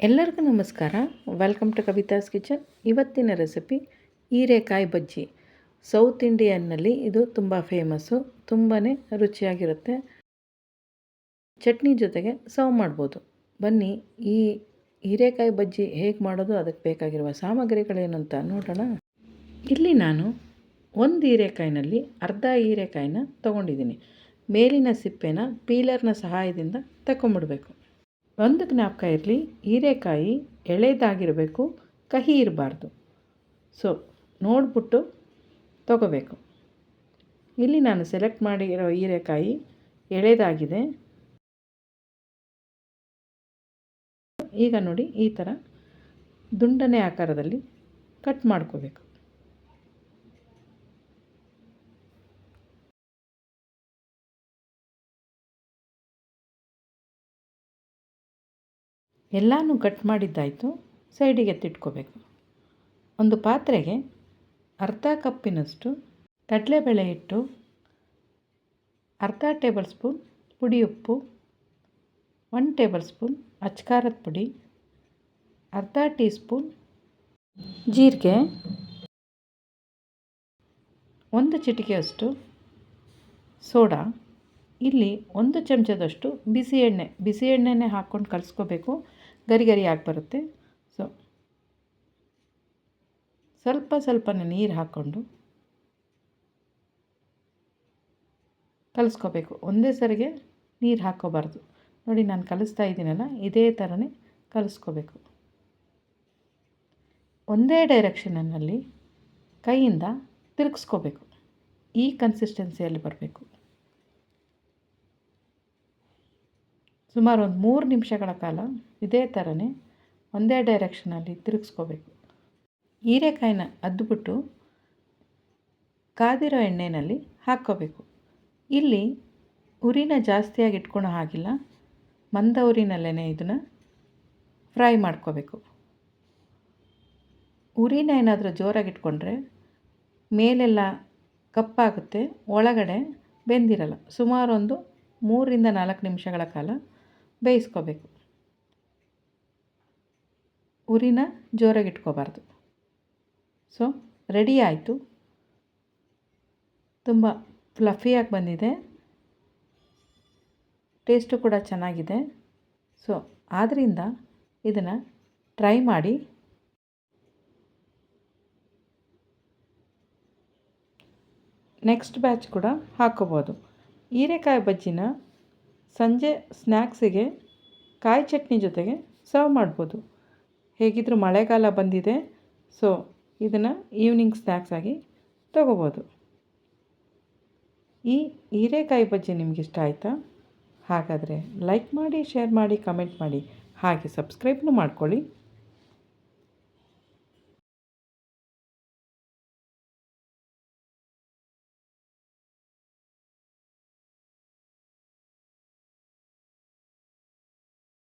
ಎಲ್ಲರಿಗೂ ನಮಸ್ಕಾರ. Welcome to Kavitha's kitchen ಇವತ್ತಿನ ರೆಸಿಪಿ ಹೀರೆಕಾಯಿ ಬಜ್ಜಿ. ಸೌತ್ ಇಂಡಿಯನ್ನಲ್ಲಿ ಇದು ತುಂಬ ಫೇಮಸ್ಸು ತುಂಬಾ ರುಚಿಯಾಗಿರುತ್ತೆ. ಚಟ್ನಿ ಜೊತೆಗೆ ಸರ್ವ್ ಮಾಡ್ಬೋದು. ಬನ್ನಿ, ಈ ಹೀರೆಕಾಯಿ ಬಜ್ಜಿ ಹೇಗೆ ಮಾಡೋದು, ಅದಕ್ಕೆ ಬೇಕಾಗಿರುವ ಸಾಮಗ್ರಿಗಳೇನು ಅಂತ ನೋಡೋಣ. ಇಲ್ಲಿ ನಾನು ಒಂದು ಹೀರೆಕಾಯಿನಲ್ಲಿ ಅರ್ಧ ಹೀರೆಕಾಯಿನ ತೊಗೊಂಡಿದ್ದೀನಿ. ಮೇಲಿನ ಸಿಪ್ಪೆನ ಪೀಲರ್ನ ಸಹಾಯದಿಂದ ತಗೊಂಬಿಡ್ಬೇಕು ಒಂದು ಜ್ಞಾಪಕ ಇರಲಿ, ಹೀರೆಕಾಯಿ ಎಳೆದಾಗಿರಬೇಕು, ಕಹಿ ಇರಬಾರ್ದು. ಸೊ ನೋಡಿಬಿಟ್ಟು ತಗೋಬೇಕು. ಇಲ್ಲಿ ನಾನು ಸೆಲೆಕ್ಟ್ ಮಾಡಿರೋ ಹೀರೆಕಾಯಿ ಎಳೆದಾಗಿದೆ. ಈಗ ನೋಡಿ ಈ ಥರ ದುಂಡನೆ ಆಕಾರದಲ್ಲಿ ಕಟ್ ಮಾಡ್ಕೋಬೇಕು. ಎಲ್ಲನೂ ಕಟ್ ಮಾಡಿದ್ದಾಯಿತು, ಸೈಡಿಗೆ ಎತ್ತಿಟ್ಕೋಬೇಕು ಒಂದು ಪಾತ್ರೆಗೆ ಅರ್ಧ ಕಪ್ಪಿನಷ್ಟು ಕಡಲೆಬೇಳೆ ಹಿಟ್ಟು, ಅರ್ಧ ಟೇಬಲ್ ಸ್ಪೂನ್ ಪುಡಿ ಉಪ್ಪು ಒನ್ ಟೇಬಲ್ ಸ್ಪೂನ್ ಅಚ್ಕಾರದ ಪುಡಿ, ಅರ್ಧ ಟೀ ಸ್ಪೂನ್ ಜೀರಿಗೆ, ಒಂದು ಚಿಟಿಕೆಯಷ್ಟು ಸೋಡಾ ಇಲ್ಲಿ ಒಂದು ಚಮಚದಷ್ಟು ಬಿಸಿ ಎಣ್ಣೆ, ಬಿಸಿ ಎಣ್ಣೆನೇ ಹಾಕ್ಕೊಂಡು ಕಲಿಸ್ಕೋಬೇಕು. ಗರಿ ಗರಿ ಆಗಿ ಬರುತ್ತೆ. ಸೊ ಸ್ವಲ್ಪ ಸ್ವಲ್ಪನೇ ನೀರು ಹಾಕ್ಕೊಂಡು ಕಲಿಸ್ಕೋಬೇಕು. ಒಂದೇ ಸರಿಗೆ ನೀರು ಹಾಕ್ಕೋಬಾರ್ದು ನೋಡಿ, ನಾನು ಕಲಿಸ್ತಾ ಇದ್ದೀನಲ್ಲ, ಇದೇ ಥರನೇ ಕಲಿಸ್ಕೋಬೇಕು. ಒಂದೇ ಡೈರೆಕ್ಷನಲ್ಲಿ ಕೈಯಿಂದ ತಿರುಗಿಸ್ಕೋಬೇಕು. ಈ ಕನ್ಸಿಸ್ಟೆನ್ಸಿಯಲ್ಲಿ ಬರಬೇಕು. ಸುಮಾರು ಒಂದು ಮೂರು ನಿಮಿಷಗಳ ಕಾಲ ಇದೇ ಥರನೇ ಒಂದೇ ಡೈರೆಕ್ಷನಲ್ಲಿ ತಿರುಗಿಸ್ಕೋಬೇಕು. ಹೀರೆಕಾಯಿನ ಅದ್ಬಿಟ್ಟು ಕಾದಿರೋ ಎಣ್ಣೆಯಲ್ಲಿ ಹಾಕ್ಕೋಬೇಕು. ಇಲ್ಲಿ ಉರಿನ ಜಾಸ್ತಿಯಾಗಿ ಇಟ್ಕೊಳೋ ಹಾಗಿಲ್ಲ. ಮಂದ ಉರಿನಲ್ಲೇ ಇದನ್ನು ಫ್ರೈ ಮಾಡ್ಕೋಬೇಕು. ಉರಿನ ಏನಾದರೂ ಜೋರಾಗಿ ಇಟ್ಕೊಂಡ್ರೆ ಮೇಲೆಲ್ಲ ಕಪ್ಪಾಗುತ್ತೆ, ಒಳಗಡೆ ಬೆಂದಿರಲ್ಲ. ಸುಮಾರೊಂದು ಮೂರರಿಂದ ನಾಲ್ಕು ನಿಮಿಷಗಳ ಕಾಲ ಬೇಯಿಸ್ಕೋಬೇಕು. ಉರಿನ ಜೋರಾಗಿ ಇಟ್ಕೋಬಾರ್ದು. ಸೊ ರೆಡಿ ಆಯಿತು. ತುಂಬ ಫ್ಲಫಿಯಾಗಿ ಬಂದಿದೆ. ಟೇಸ್ಟು ಕೂಡ ಚೆನ್ನಾಗಿದೆ. ಸೊ ಆದ್ದರಿಂದ ಇದನ್ನು ಟ್ರೈ ಮಾಡಿ. ನೆಕ್ಸ್ಟ್ ಬ್ಯಾಚ್ ಕೂಡ ಹಾಕ್ಕೋಬೋದು. ಹೀರೆಕಾಯಿ ಬಜ್ಜಿನ ಸಂಜೆ ಸ್ನ್ಯಾಕ್ಸಿಗೆ ಕಾಯಿ ಚಟ್ನಿ ಜೊತೆಗೆ ಸರ್ವ್ ಮಾಡ್ಬೋದು. ಹೇಗಿದ್ದರೂ ಮಳೆಗಾಲ ಬಂದಿದೆ, ಸೊ ಇದನ್ನು ಈವ್ನಿಂಗ್ ಸ್ನ್ಯಾಕ್ಸಾಗಿ ತಗೋಬೋದು. ಈ ಹೀರೆಕಾಯಿ ಬಜ್ಜಿ ನಿಮ್ಗೆ ಇಷ್ಟ ಆಯಿತಾ? ಹಾಗಾದರೆ ಲೈಕ್ ಮಾಡಿ ಶೇರ್ ಮಾಡಿ ಕಮೆಂಟ್ ಮಾಡಿ, ಹಾಗೆ ಸಬ್ಸ್ಕ್ರೈಬ್ನೂ ಮಾಡ್ಕೊಳ್ಳಿ.